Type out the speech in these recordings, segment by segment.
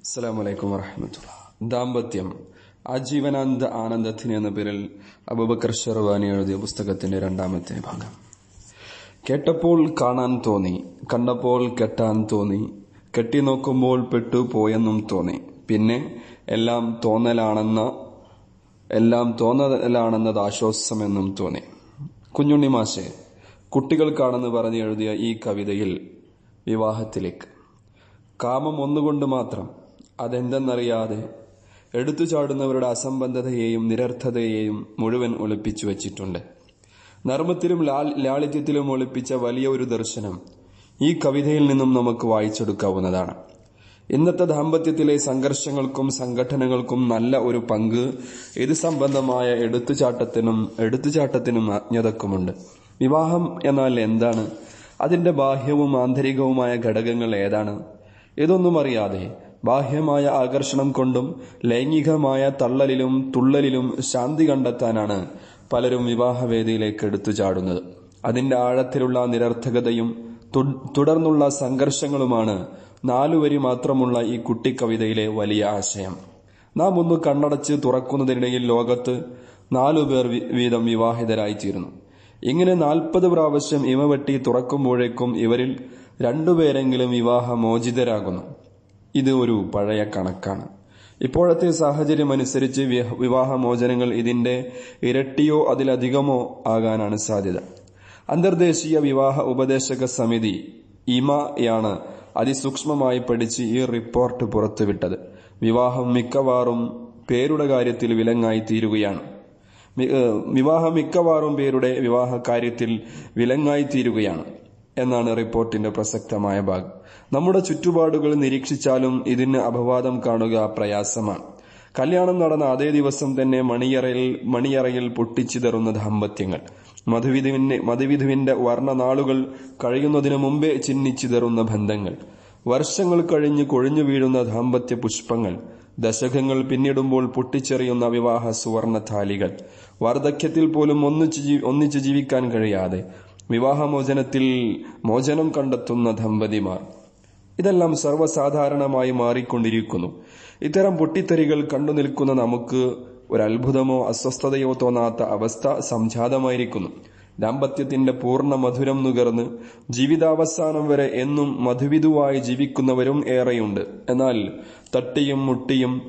അസ്സലാമലൈക്കും വറഹമത്തുള്ള. ദാമ്പത്യം. ആജീവനാന്ത ആനന്ദത്തിന് എന്ന പേരിൽ അബുബക്കർ ഷെർവാനി എഴുതിയ പുസ്തകത്തിന്റെ രണ്ടാമത്തെ ഭാഗം. കേട്ടപ്പോൾ കാണാൻ തോന്നി കണ്ടപ്പോൾ കെട്ടാൻ തോന്നി കെട്ടി നോക്കുമ്പോൾ പെട്ടുപോയെന്നും തോന്നി. പിന്നെ എല്ലാം തോന്നലാണെന്ന എല്ലാം തോന്നലാണെന്നത് ആശ്വാസമെന്നും തോന്നി. കുഞ്ഞുണ്ണി മാഷെ കുട്ടികൾക്കാണെന്ന് പറഞ്ഞ് എഴുതിയ ഈ കവിതയിൽ വിവാഹത്തിലേക്ക്. കാമം ഒന്നുകൊണ്ട് മാത്രം അതെന്തെന്നറിയാതെ എടുത്തു ചാടുന്നവരുടെ അസംബന്ധതയെയും നിരർത്ഥതയെയും മുഴുവൻ ഒളിപ്പിച്ചു വച്ചിട്ടുണ്ട്. നർമ്മത്തിലും ലാളിത്യത്തിലും ഒളിപ്പിച്ച വലിയ ഒരു ദർശനം ഈ കവിതയിൽ നിന്നും നമുക്ക് വായിച്ചെടുക്കാവുന്നതാണ്. ഇന്നത്തെ ദാമ്പത്യത്തിലെ സംഘർഷങ്ങൾക്കും സംഘടനകൾക്കും നല്ല ഒരു പങ്ക് ഇത് സംബന്ധമായ എടുത്തുചാട്ടത്തിനും എടുത്തുചാട്ടത്തിനും അജ്ഞതക്കുമുണ്ട്. വിവാഹം എന്നാൽ എന്താണ്? അതിന്റെ ബാഹ്യവും ആന്തരികവുമായ ഘടകങ്ങൾ ഏതാണ്? ഇതൊന്നും അറിയാതെ ബാഹ്യമായ ആകർഷണം കൊണ്ടും ലൈംഗികമായ തള്ളലിലും തുള്ളലിലും ശാന്തി കണ്ടെത്താനാണ് പലരും വിവാഹവേദിയിലേക്ക് എടുത്തു ചാടുന്നത് അതിന്റെ ആഴത്തിലുള്ള നിരർത്ഥകതയും തുടർന്നുള്ള സംഘർഷങ്ങളുമാണ് നാലുവരി മാത്രമുള്ള ഈ കുട്ടിക്കവിതയിലെ വലിയ ആശയം. നാം ഒന്ന് കണ്ണടച്ച് തുറക്കുന്നതിനിടയിൽ ലോകത്ത് നാലുപേർ പേർ വീതം വിവാഹിതരായിത്തീരുന്നു. ഇങ്ങനെ നാൽപ്പത് പ്രാവശ്യം ഇമവെട്ടി തുറക്കുമ്പോഴേക്കും ഇവരിൽ രണ്ടുപേരെങ്കിലും വിവാഹമോചിതരാകുന്നു. ഇത് ഒരു പഴയ കണക്കാണ്. ഇപ്പോഴത്തെ സാഹചര്യം അനുസരിച്ച് വിവാഹമോചനങ്ങൾ ഇതിന്റെ ഇരട്ടിയോ അതിലധികമോ ആകാനാണ് സാധ്യത. അന്തർദേശീയ വിവാഹ ഉപദേശക സമിതി ഇമയാണ് അതിസൂക്ഷ്മമായി പഠിച്ച് ഈ റിപ്പോർട്ട് പുറത്തുവിട്ടത്. വിവാഹം മിക്കവാറും പേരുടെ കാര്യത്തിൽ വിലങ്ങായി തീരുകയാണ് വിവാഹം മിക്കവാറും പേരുടെ വിവാഹ കാര്യത്തിൽ വിലങ്ങായി തീരുകയാണ് എന്നാണ് റിപ്പോർട്ടിന്റെ പ്രസക്തമായ ഭാഗം. നമ്മുടെ ചുറ്റുപാടുകൾ നിരീക്ഷിച്ചാലും ഇതിന് അപവാദം കാണുക പ്രയാസമാണ്. കല്യാണം നടന്ന അതേ ദിവസം തന്നെ മണിയറയിൽ മണിയറയിൽ പൊട്ടിച്ചിതറുന്ന ദാമ്പത്യങ്ങൾ മധുവിധുവിന്റെ മധുവിധുവിന്റെ വർണനാളുകൾ കഴിയുന്നതിനു മുമ്പേ ചിന്നിച്ചിതറുന്ന ബന്ധങ്ങൾ. വർഷങ്ങൾ കഴിഞ്ഞ് കൊഴിഞ്ഞു വീഴുന്ന ദാമ്പത്യ പുഷ്പങ്ങൾ. ദശകങ്ങൾ പിന്നിടുമ്പോൾ പൊട്ടിച്ചെറിയുന്ന വിവാഹ സുവർണ താലികൾ. വാർദ്ധക്യത്തിൽ പോലും ഒന്നിച്ചു ജീവിക്കാൻ കഴിയാതെ. വിവാഹമോചനത്തിൽ മോചനം കണ്ടെത്തുന്ന ദമ്പതിമാർ. ഇതെല്ലാം സർവസാധാരണമായി മാറിക്കൊണ്ടിരിക്കുന്നു. ഇത്തരം പൊട്ടിത്തെറികൾ കണ്ടു നിൽക്കുന്ന നമുക്ക് ഒരത്ഭുതമോ അസ്വസ്ഥതയോ തോന്നാത്ത അവസ്ഥ സംജാതമായിരിക്കുന്നു. ദാമ്പത്യത്തിന്റെ പൂർണ മധുരം നുകർന്ന് ജീവിതാവസാനം വരെ എന്നും മധുവിധുവായി ജീവിക്കുന്നവരും ഏറെയുണ്ട്. എന്നാൽ തട്ടിയും മുട്ടിയും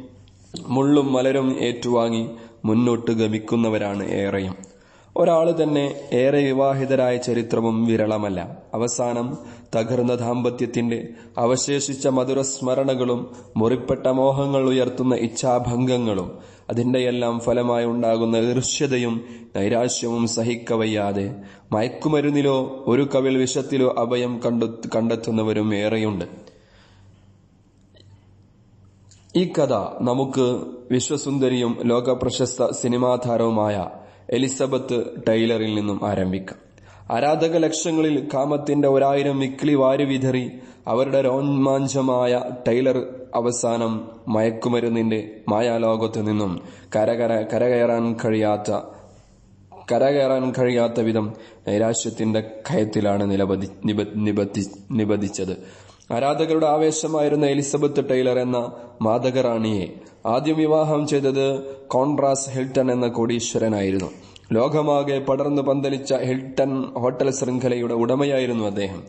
മുള്ളും മലരും ഏറ്റുവാങ്ങി മുന്നോട്ട് ഗമിക്കുന്നവരാണ് ഏറെയും. ഒരാൾ തന്നെ ഏറെ വിവാഹിതരായ ചരിത്രവും വിരളമല്ല. അവസാനം തകർന്ന ദാമ്പത്യത്തിന്റെ അവശേഷിച്ച മധുരസ്മരണകളും മുറിപ്പെട്ട മോഹങ്ങൾ ഉയർത്തുന്ന ഇച്ഛാഭംഗങ്ങളും അതിന്റെയെല്ലാം ഫലമായി ഉണ്ടാകുന്ന ഈർഷ്യതയും നൈരാശ്യവും സഹിക്കവയ്യാതെ മയക്കുമരുന്നിലോ ഒരു കവിൾ വിഷത്തിലോ അഭയം കണ്ടു കണ്ടെത്തുന്നവരും ഏറെയുണ്ട്. ഈ കഥ നമുക്ക് വിശ്വസുന്ദരിയും ലോകപ്രശസ്ത സിനിമാ താരവുമായ എലിസബത്ത് ടൈലറിൽ നിന്നും ആരംഭിക്കാം. ആരാധക ലക്ഷങ്ങളിൽ കാമത്തിന്റെ ഒരായിരം മിക്ലി വാരി വിതറി അവരുടെ രോമാഞ്ചമായ ടൈലർ അവസാനം മയക്കുമരുന്നിന്റെ മായാലോകത്ത് നിന്നും കരകര കരകയറാൻ കഴിയാത്ത കരകയറാൻ കഴിയാത്ത വിധം നൈരാശ്യത്തിന്റെ കയത്തിലാണ് നിലപതി നിബ- നിബദ്ധി- നിബന്ധിച്ചത് ആരാധകരുടെ ആവേശമായിരുന്ന എലിസബത്ത് ടൈലർ എന്ന മാതകറാണിയെ ആദ്യം വിവാഹം ചെയ്തത് കോൺറാസ് ഹിൽട്ടൺ എന്ന കോടീശ്വരനായിരുന്നു. ലോകമാകെ പടർന്നു പന്തലിച്ച ഹിൽട്ടൺ ഹോട്ടൽ ശൃംഖലയുടെ ഉടമയായിരുന്നു അദ്ദേഹം.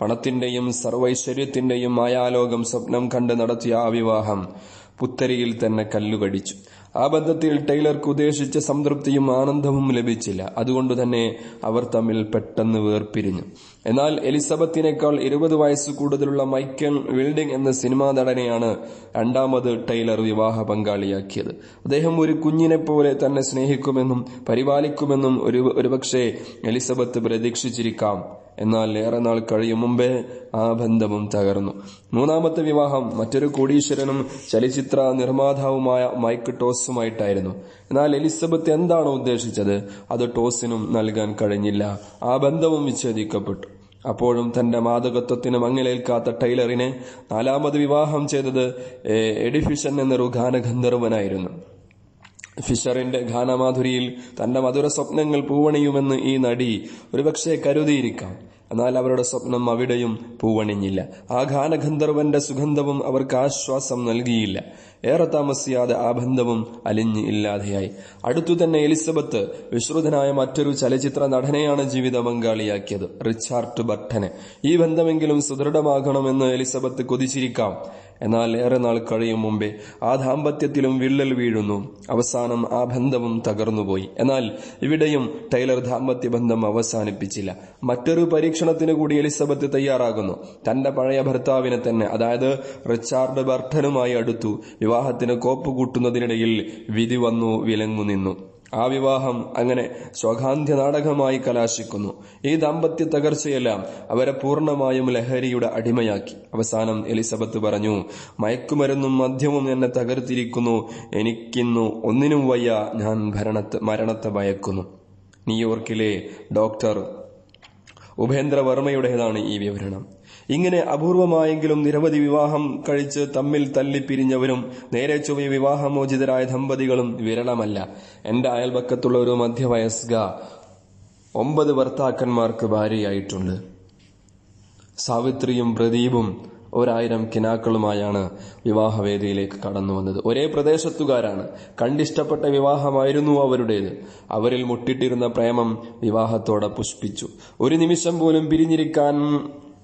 പണത്തിന്റെയും സർവൈശ്വര്യത്തിന്റെയും മായാലോകം സ്വപ്നം കണ്ട് നടത്തിയ ആ വിവാഹം പുത്തരിയിൽ തന്നെ കല്ലുകടിച്ചു. ആ ബന്ധത്തിൽ ടൈലർക്ക് ഉദ്ദേശിച്ച സംതൃപ്തിയും ആനന്ദവും ലഭിച്ചില്ല. അതുകൊണ്ട് തന്നെ അവർ തമ്മിൽ പെട്ടെന്ന് വേർപിരിഞ്ഞു. എന്നാൽ എലിസബത്തിനേക്കാൾ ഇരുപത് വയസ്സ് കൂടുതലുള്ള മൈക്കൽ വിൽഡിംഗ് എന്ന സിനിമാ നടനെയാണ് രണ്ടാമത് ടൈലർ വിവാഹ പങ്കാളിയാക്കിയത്. അദ്ദേഹം ഒരു കുഞ്ഞിനെ പോലെ തന്നെ സ്നേഹിക്കുമെന്നും പരിപാലിക്കുമെന്നും ഒരു ഒരുപക്ഷെ എലിസബത്ത് പ്രതീക്ഷിച്ചിരിക്കാം. എന്നാൽ ഏറെ നാൾ കഴിയും. മുമ്പേ ആ ബന്ധവും തകർന്നു. മൂന്നാമത്തെ വിവാഹം മറ്റൊരു കോടീശ്വരനും ചലച്ചിത്ര നിർമ്മാതാവുമായ മൈക്ക് ടോസുമായിട്ടായിരുന്നു. എന്നാൽ എലിസബത്ത് എന്താണോ ഉദ്ദേശിച്ചത്? അത് ടോസിനും നൽകാൻ കഴിഞ്ഞില്ല. ആ ബന്ധവും വിച്ഛേദിക്കപ്പെട്ടു. അപ്പോഴും തന്റെ മാതകത്വത്തിന് മങ്ങലേൽക്കാത്ത ടൈലറിനെ നാലാമത് വിവാഹം ചെയ്തത് എഡിഫിഷൻ എന്നൊരു ഗാനഗന്ധർവനായിരുന്നു ഫിഷറിന്റെ ഗാനമാധുരിയിൽ തന്റെ മധുര സ്വപ്നങ്ങൾ പൂവണിയുമെന്ന് ഈ നടി ഒരുപക്ഷെ കരുതിയിരിക്കാം. എന്നാൽ അവരുടെ സ്വപ്നം അവിടെയും പൂവണിഞ്ഞില്ല. ആ ഗാനഗന്ധർവന്റെ സുഗന്ധവും അവർക്ക് ആശ്വാസം നൽകിയില്ല. ഏറെ താമസിയാതെ ആ ബന്ധവും അലിഞ്ഞ് ഇല്ലാതെയായി. അടുത്തു തന്നെ എലിസബത്ത് വിശ്രുതനായ മറ്റൊരു ചലച്ചിത്ര നടനെയാണ് ജീവിത പങ്കാളിയാക്കിയത് റിച്ചാർഡ് ബർട്ടനെ. ഈ ബന്ധമെങ്കിലും സുദൃഢമാകണമെന്ന് എലിസബത്ത് കൊതിച്ചിരിക്കാം. എന്നാൽ ഏറെ നാൾ കഴിയും മുമ്പേ ആ ദാമ്പത്യത്തിലും വിള്ളൽ വീഴുന്നു. അവസാനം ആ ബന്ധവും തകർന്നുപോയി. എന്നാൽ ഇവിടെയും ടൈലർ ദാമ്പത്യ ബന്ധം അവസാനിപ്പിച്ചില്ല. മറ്റൊരു പരീക്ഷണത്തിന് കൂടി എലിസബത്ത് തയ്യാറാകുന്നു. തന്റെ പഴയ ഭർത്താവിനെ തന്നെ അതായത് റിച്ചാർഡ് ബർട്ടനുമായി അടുത്തു. വിവാഹത്തിന് കോപ്പ് കൂട്ടുന്നതിനിടയിൽ വിധി വന്നു വിലങ്ങു നിന്നു ആ വിവാഹം അങ്ങനെ സ്വകാന്ത്യ നാടകമായി കലാശിക്കുന്നു. ഈ ദാമ്പത്യ തകർച്ചയെല്ലാം അവരെ പൂർണമായും ലഹരിയുടെ അടിമയാക്കി. അവസാനം എലിസബത്ത് പറഞ്ഞു മയക്കുമരുന്നും മദ്യവും എന്നെ തകർത്തിരിക്കുന്നു. എനിക്കിന്നു ഒന്നിനും വയ്യ. ഞാൻ ഭരണത്തെ മരണത്തെ ഭയക്കുന്നു. ന്യൂയോർക്കിലെ ഡോക്ടർ ഉപേന്ദ്രവർമ്മയുടേതാണ് ഈ വിവരണം. ഇങ്ങനെ അപൂർവമായെങ്കിലും നിരവധി വിവാഹം കഴിച്ച് തമ്മിൽ തല്ലിപ്പിരിഞ്ഞവരും നേരെ ചൊവ്വ വിവാഹമോചിതരായ ദമ്പതികളും വിരളമല്ല. എന്റെ അയൽപക്കത്തുള്ള ഒരു മധ്യവയസ്ക ഒമ്പത് ഭർത്താക്കന്മാർക്ക് ഭാര്യയായിട്ടുണ്ട്. സാവിത്രിയും പ്രദീപും ഒരായിരം കിനാക്കളുമായാണ് വിവാഹവേദിയിലേക്ക് കടന്നു വന്നത്. ഒരേ പ്രദേശത്തുകാരാണ്. കണ്ടിഷ്ടപ്പെട്ട വിവാഹമായിരുന്നു അവരുടേത്. അവരിൽ മുട്ടിട്ടിരുന്ന പ്രേമം വിവാഹത്തോടെ പുഷ്പിച്ചു. ഒരു നിമിഷം പോലും പിരിഞ്ഞിരിക്കാൻ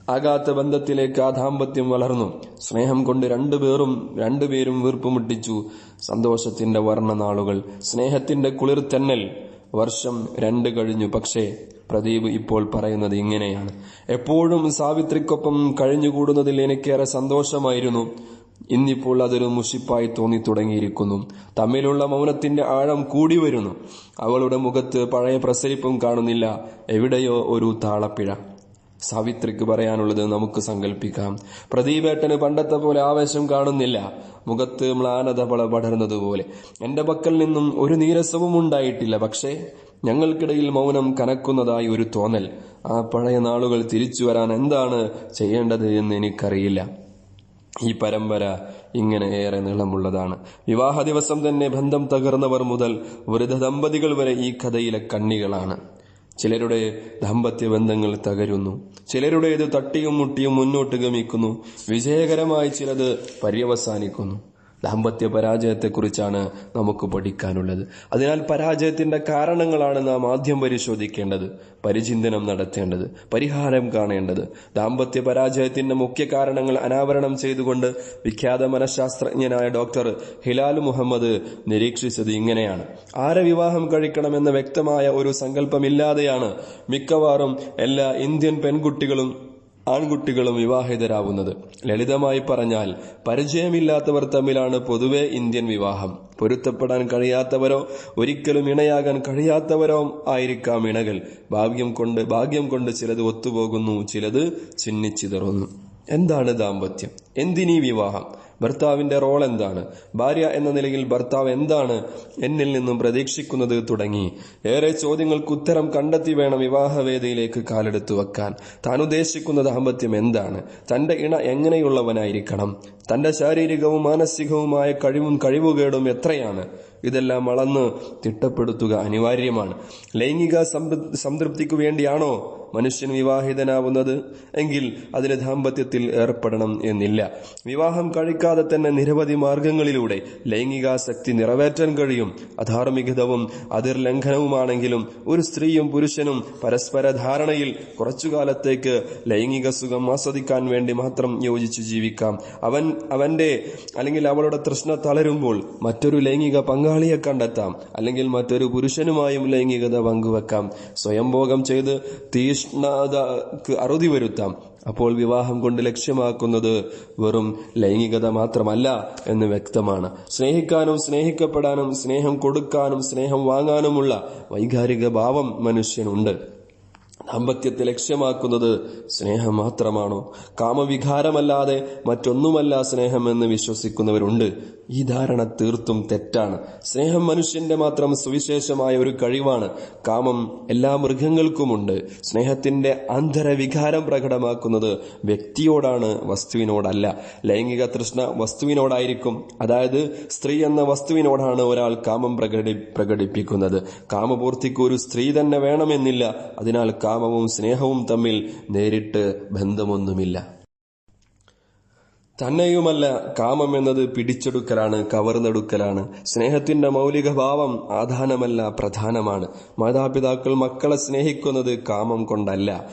ആകാത്ത ബന്ധത്തിലേക്ക് ആ ദാമ്പത്യം വളർന്നു. സ്നേഹം കൊണ്ട് രണ്ടുപേറും രണ്ടുപേരും വീർപ്പുമുട്ടിച്ചു. സന്തോഷത്തിന്റെ വർണനാളുകൾ. സ്നേഹത്തിന്റെ കുളിർ തെന്നൽ വർഷം രണ്ട് കഴിഞ്ഞു. പക്ഷേ പ്രദീപ് ഇപ്പോൾ പറയുന്നത് ഇങ്ങനെയാണ്. എപ്പോഴും സാവിത്രിക്കൊപ്പം കഴിഞ്ഞുകൂടുന്നതിൽ എനിക്കേറെ സന്തോഷമായിരുന്നു. ഇന്നിപ്പോൾ അതൊരു മുഷിപ്പായി തോന്നി തുടങ്ങിയിരിക്കുന്നു തമ്മിലുള്ള മൗനത്തിന്റെ ആഴം കൂടി വരുന്നു. അവളുടെ മുഖത്ത് പഴയ പ്രസരിപ്പും കാണുന്നില്ല. എവിടെയോ ഒരു താളപ്പിഴ. സാവിത്രിക്ക് പറയാനുള്ളത് നമുക്ക് സങ്കല്പിക്കാം പ്രദീപേട്ടന് പണ്ടത്തെ പോലെ ആവേശം കാണുന്നില്ല. മുഖത്ത് മ്ലാനത പള പടർന്നതുപോലെ. എന്റെ പക്കൽ നിന്നും ഒരു നീരസവും ഉണ്ടായിട്ടില്ല. പക്ഷേ ഞങ്ങൾക്കിടയിൽ മൗനം കനക്കുന്നതായി ഒരു തോന്നൽ. ആ പഴയ നാളുകൾ തിരിച്ചു വരാൻ എന്താണ് ചെയ്യേണ്ടത് എന്ന് എനിക്കറിയില്ല. ഈ പരമ്പര ഇങ്ങനെ ഏറെ നീളമുള്ളതാണ്. വിവാഹ ദിവസം തന്നെ ബന്ധം തകർന്നവർ മുതൽ വൃദ്ധ ദമ്പതികൾ വരെ ഈ കഥയിലെ കണ്ണികളാണ്. ചിലരുടെ ദാമ്പത്യ ബന്ധങ്ങൾ തകരുന്നു. ചിലരുടേത് തട്ടിയും മുട്ടിയും മുന്നോട്ട് ഗമിക്കുന്നു. വിജയകരമായി ചിലത് പര്യവസാനിക്കുന്നു. ദാമ്പത്യ പരാജയത്തെക്കുറിച്ചാണ് നമുക്ക് പഠിക്കാനുള്ളത്. അതിനാൽ പരാജയത്തിന്റെ കാരണങ്ങളാണ് നാം ആദ്യം പരിശോധിക്കേണ്ടത് പരിചിന്തനം നടത്തേണ്ടത് പരിഹാരം കാണേണ്ടത്. ദാമ്പത്യ പരാജയത്തിന്റെ മുഖ്യ കാരണങ്ങൾ അനാവരണം ചെയ്തുകൊണ്ട് വിഖ്യാത മനഃശാസ്ത്രജ്ഞനായ ഡോക്ടർ ഹിലാൽ മുഹമ്മദ് നിരീക്ഷിച്ചത് ഇങ്ങനെയാണ്. ആരെ വിവാഹം കഴിക്കണമെന്ന വ്യക്തമായ ഒരു സങ്കല്പമില്ലാതെയാണ് മിക്കവാറും എല്ലാ ഇന്ത്യൻ പെൺകുട്ടികളും ആൺകുട്ടികളും വിവാഹിതരാവുന്നത്. ലളിതമായി പറഞ്ഞാൽ പരിചയമില്ലാത്തവർ തമ്മിലാണ് പൊതുവെ ഇന്ത്യൻ വിവാഹം. പൊരുത്തപ്പെടാൻ കഴിയാത്തവരോ ഒരിക്കലും ഇണയാകാൻ കഴിയാത്തവരോ ആയിരിക്കാം ഇണകൾ. ഭാഗ്യം കൊണ്ട് ഭാഗ്യം കൊണ്ട് ചിലത് ഒത്തുപോകുന്നു ചിലത് ചിന്നിച്ചിതറുന്നു എന്താണ് ദാമ്പത്യം? എന്തിനീ വിവാഹം? ഭർത്താവിന്റെ റോൾ എന്താണ്? ഭാര്യ എന്ന നിലയിൽ ഭർത്താവ് എന്താണ്? എന്നിൽ നിന്നും പ്രതീക്ഷിക്കുന്നത് തുടങ്ങി. ഏറെ ചോദ്യങ്ങൾക്ക് ഉത്തരം കണ്ടെത്തി വേണം വിവാഹവേദിയിലേക്ക് കാലെടുത്തു വെക്കാൻ. താൻ ഉദ്ദേശിക്കുന്ന ദാമ്പത്യം എന്താണ്? തന്റെ ഇണ എങ്ങനെയുള്ളവനായിരിക്കണം? തന്റെ ശാരീരികവും മാനസികവുമായ കഴിവും കഴിവുകേടും എത്രയാണ്? ഇതെല്ലാം അളന്ന് തിട്ടപ്പെടുത്തുക അനിവാര്യമാണ്. ലൈംഗിക സംതൃപ്തിക്ക് വേണ്ടിയാണോ മനുഷ്യൻ വിവാഹിതനാവുന്നത് എങ്കിൽ അതിന് ദാമ്പത്യത്തിൽ ഏർപ്പെടണം എന്നില്ല. വിവാഹം കഴിക്കാതെ തന്നെ നിരവധി മാർഗങ്ങളിലൂടെ ലൈംഗികാസക്തി നിറവേറ്റാൻ കഴിയും. അധാർമികതവും അതിർലംഘനവുമാണെങ്കിലും ഒരു സ്ത്രീയും പുരുഷനും പരസ്പര ധാരണയിൽ കുറച്ചു കുറച്ചുകാലത്തേക്ക് ലൈംഗിക സുഖം ആസ്വദിക്കാൻ വേണ്ടി മാത്രം യോജിച്ചു ജീവിക്കാം. അവൻ അവന്റെ അല്ലെങ്കിൽ അവളുടെ തൃഷ്ണ തളരുമ്പോൾ മറ്റൊരു ലൈംഗിക പങ്കാളിയെ കണ്ടെത്താം. അല്ലെങ്കിൽ മറ്റൊരു പുരുഷനുമായും ലൈംഗികത പങ്കുവെക്കാം. സ്വയംഭോഗം ചെയ്ത് തീഷ്ണതക്ക് അറുതി വരുത്താം. അപ്പോൾ വിവാഹം കൊണ്ട് ലക്ഷ്യമാക്കുന്നത് വെറും ലൈംഗികത മാത്രമല്ല എന്ന് വ്യക്തമാണ്. സ്നേഹിക്കാനും സ്നേഹിക്കപ്പെടാനും സ്നേഹം കൊടുക്കാനും സ്നേഹം വാങ്ങാനുമുള്ള വൈകാരിക ഭാവം മനുഷ്യനുണ്ട്. ദാമ്പത്യത്തെ ലക്ഷ്യമാക്കുന്നത് സ്നേഹം മാത്രമാണോ? കാമവികാരമല്ലാതെ മറ്റൊന്നുമല്ല സ്നേഹമെന്ന് വിശ്വസിക്കുന്നവരുണ്ട്. ഈ ധാരണ തീർത്തും തെറ്റാണ്. സ്നേഹം മനുഷ്യന്റെ മാത്രം സുവിശേഷമായ ഒരു കഴിവാണ്. കാമം എല്ലാ മൃഗങ്ങൾക്കുമുണ്ട്. സ്നേഹത്തിന്റെ അന്തരവികാരം പ്രകടമാക്കുന്നത് വ്യക്തിയോടാണ് വസ്തുവിനോടല്ല. ലൈംഗിക തൃഷ്ണ വസ്തുവിനോടായിരിക്കും. അതായത് സ്ത്രീ എന്ന വസ്തുവിനോടാണ് ഒരാൾ കാമം പ്രകടി പ്രകടിപ്പിക്കുന്നത്. കാമപൂർത്തിക്ക് ഒരു സ്ത്രീ തന്നെ വേണമെന്നില്ല. അതിനാൽ കാമവും സ്നേഹവും തമ്മിൽ നേരിട്ട് ബന്ധമൊന്നുമില്ല. തന്നെയുമല്ല കാമം എന്നത് പിടിച്ചെടുക്കലാണ് കവർന്നെടുക്കലാണ്. സ്നേഹത്തിന്റെ മൗലിക ഭാവം ആധാനമല്ല പ്രധാനമാണ്. മാതാപിതാക്കൾ മക്കളെ സ്നേഹിക്കുന്നത് കാമം കൊണ്ടല്ല.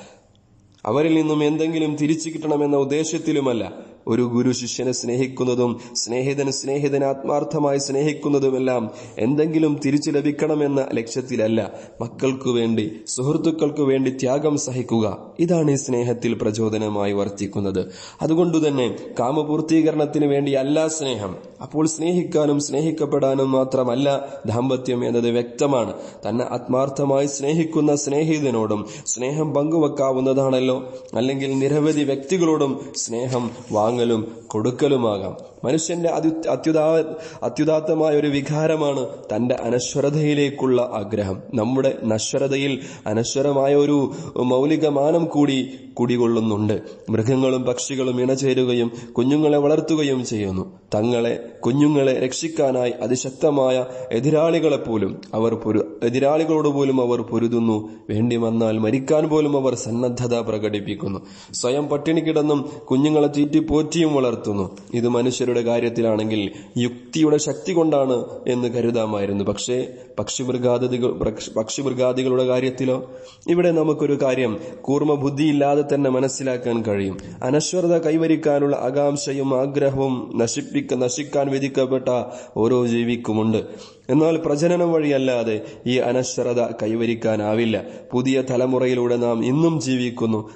അവരിൽ നിന്നും എന്തെങ്കിലും തിരിച്ചു കിട്ടണമെന്ന ഉദ്ദേശത്തിലുമല്ല. ഒരു ഗുരു ശിഷ്യനെ സ്നേഹിക്കുന്നതും സ്നേഹിതൻ സ്നേഹിതനെ ആത്മാർത്ഥമായി സ്നേഹിക്കുന്നതുമെല്ലാം എന്തെങ്കിലും തിരിച്ചു ലഭിക്കണമെന്ന ലക്ഷ്യത്തിലല്ല മക്കൾക്കു വേണ്ടി സുഹൃത്തുക്കൾക്കു വേണ്ടി ത്യാഗം സഹിക്കുക. ഇതാണ് ഈ സ്നേഹത്തിൽ പ്രചോദനമായി വർത്തിക്കുന്നത്. അതുകൊണ്ടുതന്നെ കാമപൂർത്തീകരണത്തിന് വേണ്ടിയല്ല സ്നേഹം. അപ്പോൾ സ്നേഹിക്കാനും സ്നേഹിക്കപ്പെടാനും മാത്രമല്ല ദാമ്പത്യം എന്നത് വ്യക്തമാണ്. തന്നെ ആത്മാർത്ഥമായി സ്നേഹിക്കുന്ന സ്നേഹിതനോടും സ്നേഹം പങ്കുവെക്കാവുന്നതാണല്ലോ. അല്ലെങ്കിൽ നിരവധി വ്യക്തികളോടും സ്നേഹം വാങ്ങലും കൊടുക്കലുമാകാം. മനുഷ്യന്റെ അതി അത്യുദാ അത്യുദാത്തമായ ഒരു വികാരമാണ് തന്റെ അനശ്വരതയിലേക്കുള്ള ആഗ്രഹം. നമ്മുടെ നശ്വരതയിൽ അനശ്വരമായ ഒരു മൗലികമാനം കൂടി കുടികൊള്ളുന്നുണ്ട്. മൃഗങ്ങളും പക്ഷികളും ഇണചേരുകയും കുഞ്ഞുങ്ങളെ വളർത്തുകയും ചെയ്യുന്നു. തങ്ങളെ കുഞ്ഞുങ്ങളെ രക്ഷിക്കാനായി അതിശക്തമായ എതിരാളികളെ പോലും അവർ എതിരാളികളോട് പോലും അവർ പൊരുതുന്നു. വേണ്ടി വന്നാൽ മരിക്കാൻ പോലും അവർ സന്നദ്ധത പ്രകടിപ്പിക്കുന്നു. സ്വയം പട്ടിണി കിടന്നും കുഞ്ഞുങ്ങളെ തീറ്റി പോറ്റിയും വളർത്തുന്നു. ഇത് മനുഷ്യരുടെ കാര്യത്തിലാണെങ്കിൽ യുക്തിയുടെ ശക്തി കൊണ്ടാണ് എന്ന് കരുതാമായിരുന്നു. പക്ഷേ പക്ഷിമൃഗാദികൾ പക്ഷിമൃഗാദികളുടെ കാര്യത്തിലോ? ഇവിടെ നമുക്കൊരു കാര്യം കൂർമ്മ ബുദ്ധിയില്ലാതെ തന്നെ മനസ്സിലാക്കാൻ കഴിയും. അനശ്വരത കൈവരിക്കാനുള്ള ആകാംക്ഷയും ആഗ്രഹവും നശിപ്പിക്ക നശിക്കാൻ വിധിക്കപ്പെട്ട ഓരോ ജീവിക്കുമുണ്ട്. എന്നാൽ പ്രജനനം വഴിയല്ലാതെ ഈ അനശ്വരത കൈവരിക്കാനാവില്ല. പുതിയ തലമുറയിലൂടെ നാം ഇന്നും ജീവിക്കുന്നു.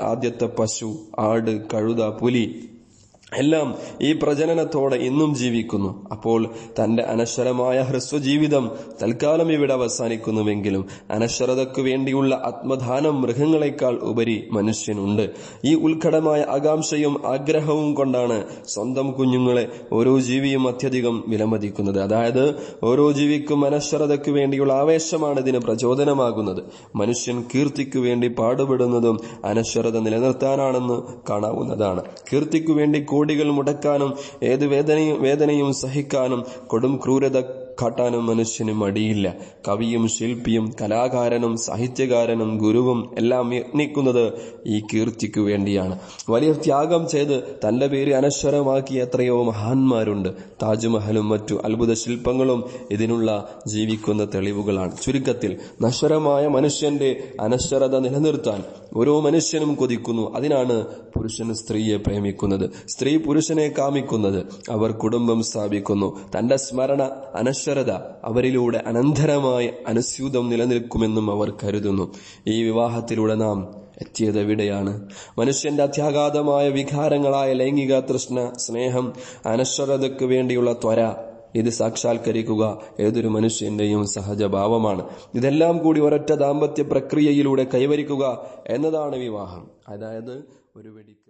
ആദ്യത്തെ പശു ആട് കഴുത പുലി. എല്ലാം ഈ പ്രജനനത്തോടെ ഇന്നും ജീവിക്കുന്നു. അപ്പോൾ തന്റെ അനശ്വരമായ ഹ്രസ്വജീവിതം തൽക്കാലം ഇവിടെ അവസാനിക്കുന്നുവെങ്കിലും അനശ്വരതയ്ക്കു വേണ്ടിയുള്ള ആത്മദാനം മൃഗങ്ങളെക്കാൾ ഉപരി മനുഷ്യനുണ്ട്. ഈ ഉത്കടമായ ആകാംക്ഷയും ആഗ്രഹവും കൊണ്ടാണ് സ്വന്തം കുഞ്ഞുങ്ങളെ ഓരോ ജീവിയും അത്യധികം വിലമതിക്കുന്നത്. അതായത് ഓരോ ജീവിക്കും അനശ്വരതയ്ക്കു വേണ്ടിയുള്ള ആവേശമാണ് ഇതിന് പ്രചോദനമാകുന്നത്. മനുഷ്യൻ കീർത്തിക്കു വേണ്ടി പാടുപെടുന്നതും അനശ്വരത നിലനിർത്താനാണെന്ന് കാണാവുന്നതാണ്. കീർത്തിക്കു വേണ്ടി കോടികൾ മുടക്കാനും ഏത് വേദനയും വേദനയും സഹിക്കാനും കൊടും ക്രൂരത കാട്ടാനും മനുഷ്യന് മടിയില്ല. കവിയും ശില്പിയും കലാകാരനും സാഹിത്യകാരനും ഗുരുവും എല്ലാം യത്നിക്കുന്നത് ഈ കീർത്തിക്കു വേണ്ടിയാണ്. വലിയ ത്യാഗം ചെയ്ത് തന്റെ പേര് അനശ്വരമാക്കിയ എത്രയോ മഹാന്മാരുണ്ട്. താജ്മഹലും മറ്റു അത്ഭുത ശില്പങ്ങളും ഇതിനുള്ള ജീവിക്കുന്ന തെളിവുകളാണ്. ചുരുക്കത്തിൽ നശ്വരമായ മനുഷ്യന്റെ അനശ്വരത നിലനിർത്താൻ ഓരോ മനുഷ്യനും കൊതിക്കുന്നു. അതിനാണ് പുരുഷൻ സ്ത്രീയെ പ്രേമിക്കുന്നത്. സ്ത്രീ പുരുഷനെ കാമിക്കുന്നത്. അവർ കുടുംബം സ്ഥാപിക്കുന്നു. തന്റെ സ്മരണ അനശ്വരത അവരിലൂടെ അനന്തരമായി അനുസ്യൂതം നിലനിൽക്കുമെന്നും അവർ കരുതുന്നു. ഈ വിവാഹത്തിലൂടെ നാം എത്തിയത് എവിടെയാണ്? മനുഷ്യന്റെ അത്യാഘാതമായ വികാരങ്ങളായ ലൈംഗിക തൃഷ്ണ സ്നേഹം അനശ്വരതയ്ക്ക് വേണ്ടിയുള്ള ത്വര ഇത് സാക്ഷാത്കരിക്കുക ഏതൊരു മനുഷ്യന്റെയും സഹജഭാവമാണ് ഇതെല്ലാം കൂടി ഒരൊറ്റ ദാമ്പത്യ പ്രക്രിയയിലൂടെ കൈവരിക്കുക എന്നതാണ് വിവാഹം. അതായത് ഒരു വെടി